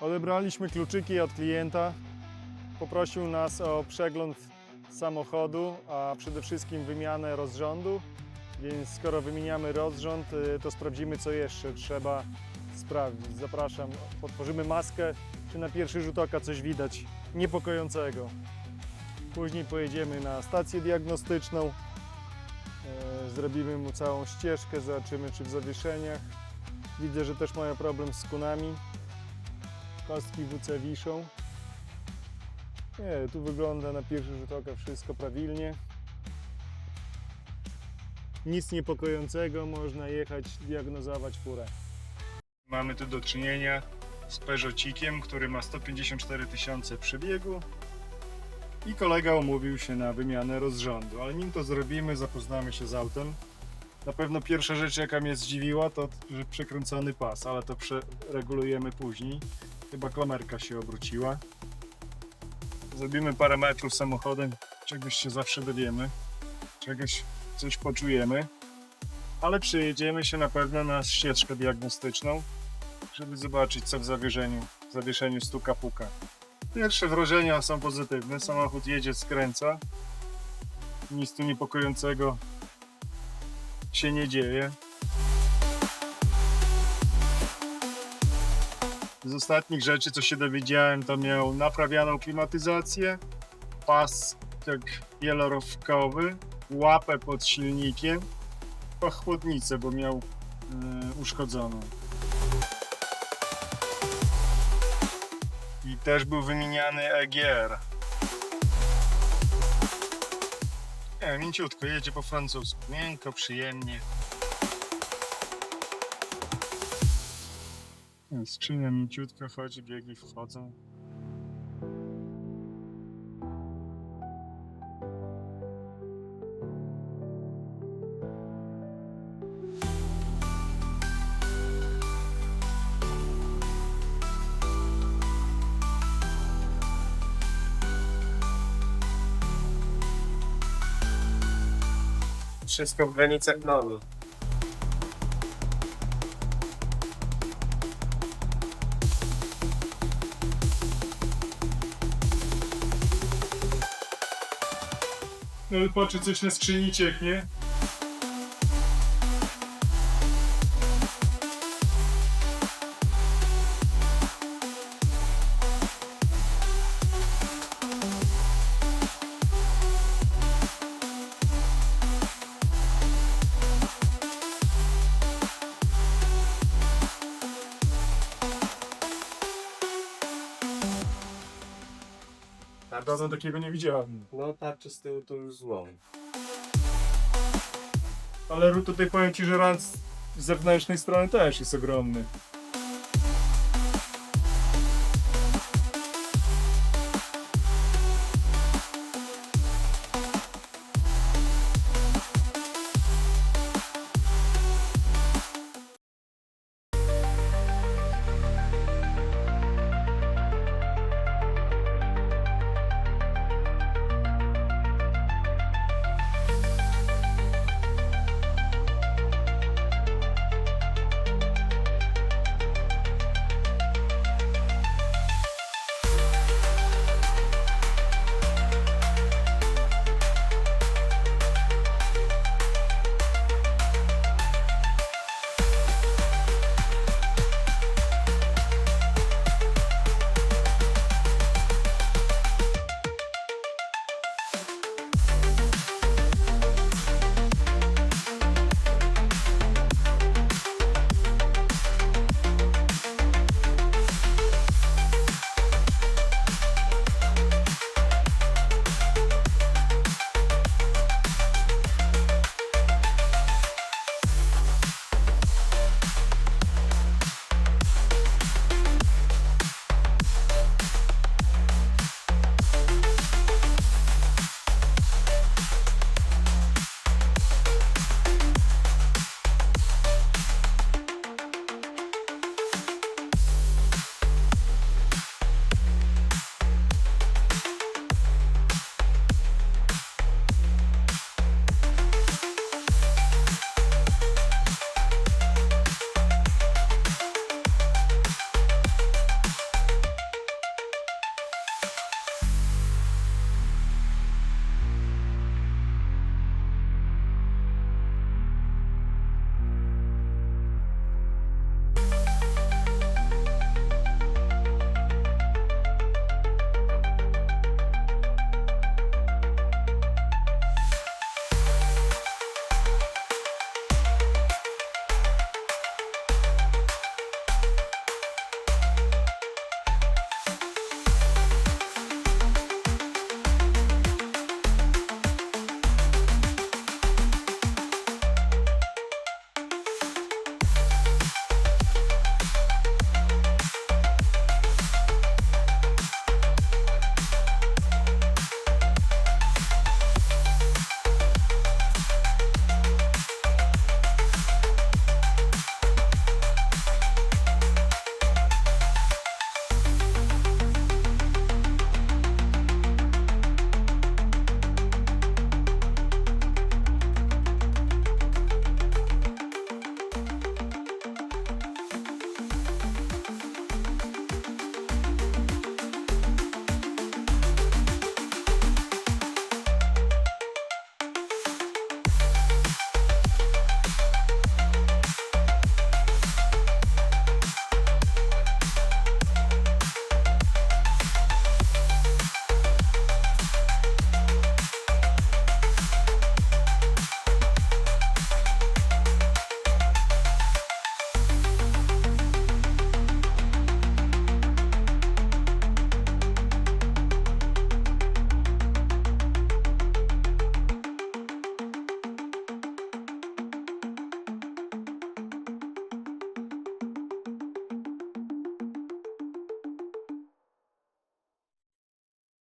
Odebraliśmy kluczyki od klienta. Poprosił nas o przegląd samochodu, a przede wszystkim wymianę rozrządu. Więc skoro wymieniamy rozrząd, y, to sprawdzimy co jeszcze trzeba sprawdzić. Zapraszam, otworzymy maskę, czy na pierwszy rzut oka coś widać niepokojącego. Później pojedziemy na stację diagnostyczną. E, Zrobimy mu całą ścieżkę, zobaczymy czy w zawieszeniach. Widzę, że też mają problem z kunami. Kostki WC wiszą. Nie, tu wygląda na pierwszy rzut oka wszystko prawidłnie. Nic niepokojącego, można jechać, diagnozować furę. Mamy tu do czynienia z Peugeotikiem, który ma 154 tysiące przebiegu i kolega umówił się na wymianę rozrządu, ale nim to zrobimy, zapoznamy się z autem. Na pewno pierwsza rzecz, jaka mnie zdziwiła, to że przekręcony pas, ale to przeregulujemy później. Chyba klamerka się obróciła. Zrobimy parę metrów samochodem, czegoś się zawsze dowiemy, czegoś coś poczujemy, ale przyjedziemy się na pewno na ścieżkę diagnostyczną, żeby zobaczyć co w zawieszeniu, w zawieszeniu stuka puka. Pierwsze wrażenia są pozytywne, samochód jedzie, skręca, nic tu niepokojącego się nie dzieje. Z ostatnich rzeczy, co się dowiedziałem, to miał naprawianą klimatyzację, pas tak wielorowkowy, łapę pod silnikiem, chyba chłodnicę, bo miał e, uszkodzoną. I też był wymieniany EGR. Nie, mięciutko, jedzie po francusku. Miękko, przyjemnie. Skrzynia mięciutko chodzi, biegi wchodzą. Wszystko w granicach normy. No patrzę, coś na skrzyni cieknie. Dawno takiego nie widziałem. No tarczy z tyłu to już złom. Ale tutaj powiem Ci, że ran z zewnętrznej strony też jest ogromny.